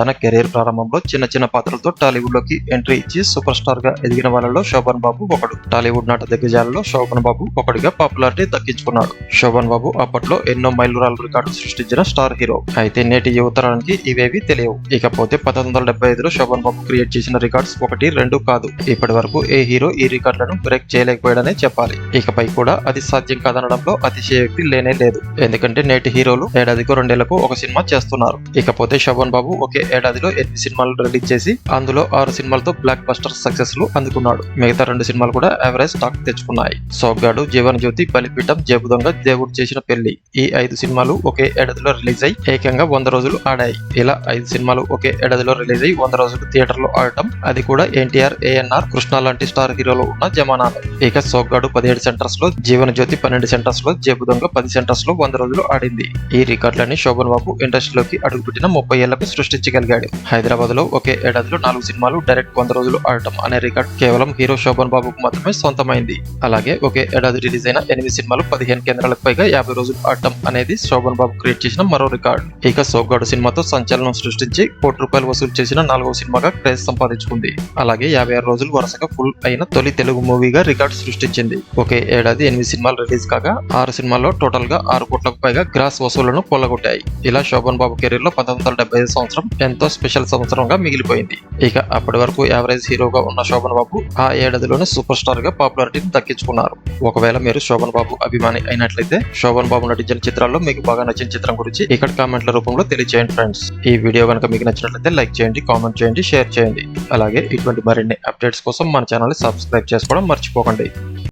తన కెరీర్ ప్రారంభంలో చిన్న చిన్న పాత్రలతో టాలీవుడ్లోకి ఎంట్రీ ఇచ్చి సూపర్ స్టార్గా ఎదిగిన వాళ్ళలో శోభన్ బాబు ఒకడు. టాలీవుడ్ నాట దిగ్గజాలలో శోభన్ బాబు ఒకటిగా పాపులారిటీ దక్కించుకున్నాడు. శోభన్ బాబు అప్పట్లో ఎన్నో మైలురాళ్ళ రికార్డు సృష్టించిన స్టార్ హీరో. అయితే నేటి యువతరానికి ఇవేవి తెలియవు. ఇకపోతే పంతొమ్మిది వందల డెబ్బై ఐదులో శోభన్ బాబు క్రియేట్ చేసిన రికార్డ్స్ ఒకటి రెండు కాదు. ఇప్పటి వరకు ఏ హీరో ఈ రికార్డులను బ్రేక్ చేయలేకపోయాడనే చెప్పాలి. ఇకపై కూడా అది సాధ్యం కాదనడంలో అతిశయోక్తి లేనే లేదు. ఎందుకంటే నేటి హీరోలు ఏడాదికి రెండేళ్ళకు ఒక సినిమా చేస్తున్నారు. ఇకపోతే శోభన్ బాబు ఒకే ఏడాదిలో ఎనిమిది సినిమాలు రిలీజ్ చేసి అందులో ఆరు సినిమాలతో బ్లాక్ బస్టర్ సక్సెస్లు అందుకున్నాడు. మిగతా రెండు సినిమాలు కూడా యావరేజ్ టాక్ తెచ్చుకున్నాయి. సోగ్గాడు జీవన జ్యోతి బలిపీఠం జేబుదొంగ దేవుడు చేసిన పెళ్ళి. ఈ ఐదు సినిమాలు ఒకే ఏడాదిలో రిలీజ్ అయి ఏకంగా వంద రోజులు ఆడాయి. ఇలా ఐదు సినిమాలు ఒకే ఏడాదిలో రిలీజ్ అయి వంద రోజులు థియేటర్లో ఆడటం అది కూడా ఎన్టీఆర్ ఏఎన్ఆర్ కృష్ణ లాంటి స్టార్ హీరోలు ఉన్న జమానాలు. ఇక సోగ్గాడు పదిహేడు సెంటర్స్లో జీవన జ్యోతి పన్నెండు సెంటర్స్లో జేబుదొంగ పది సెంటర్స్లో వంద రోజులు ఆడింది. ఈ రికార్డులని శోభన్ బాబు ఇండస్ట్రీలోకి అడుగుపెట్టిన ముప్పై ఏళ్ళకు సృష్టించగలిగాడు హైదరాబాద్లో ఒకే ఏడాదిలో నాలుగు సినిమాలు డైరెక్ట్ వంద రోజులు ఆడటం అనే రికార్డ్ కేవలం హీరో శోభన్ బాబుకు మాత్రమే సొంతమైంది. అలాగే ఒకే ఏడాది రిలీజ్ అయిన ఎనిమిది సినిమాలు పదిహేను కేంద్రాలకు పైగా యాభై రోజులు ఆడటం అనేది శోభన్ బాబు క్రియేట్ చేసిన మరో రికార్డ్. ఇక సోగ్గాడు సినిమాతో సంచలనం సృష్టించి కోటి రూపాయలు వసూలు చేసిన నాలుగో సినిమాగా క్రేజ్ సంపాదించుకుంది. అలాగే యాభై ఆరు రోజులు వరుసగా ఫుల్ అయిన తొలి తెలుగు మూవీగా రికార్డ్ సృష్టించింది. ఒకే ఏడాది ఎనిమిది సినిమాలు రిలీజ్ కాగా ఆరు సినిమాల్లో టోటల్గా ఆరు కోట్లకు పైగా గ్రాస్ వసూళ్ళను కొల్లగొట్టాయి ఇలా శోభన్ బాబు కెరీర్లో పంతొమ్మిది వందల డెబ్బై ఐదు సంవత్సరం ఎంతో స్పెషల్ సంవత్సరంగా మిగిలిపోయింది. ఇక అప్పటి వరకు యావరేజ్ హీరోగా ఉన్న శోభన్ బాబు ఆ ఏడాదిలోనే సూపర్ స్టార్గా పాపులారిటీని దక్కించుకున్నారు. ఒకవేళ మీరు శోభన్ బాబు అభిమాని అయినట్లయితే శోభన్ బాబు నటించిన చిత్రాల్లో మీకు బాగా నచ్చిన చిత్రం గురించి ఇక్కడ కామెంట్ల రూపంలో తెలియజేయండి ఫ్రెండ్స్. ఈ వీడియో కనుక మీకు నచ్చినట్లయితే లైక్ చేయండి కామెంట్ చేయండి షేర్ చేయండి. అలాగే ఇటువంటి మరిన్ని అప్డేట్స్ కోసం మన ఛానల్ సబ్స్క్రైబ్ చేసుకోవడం మర్చిపోకండి.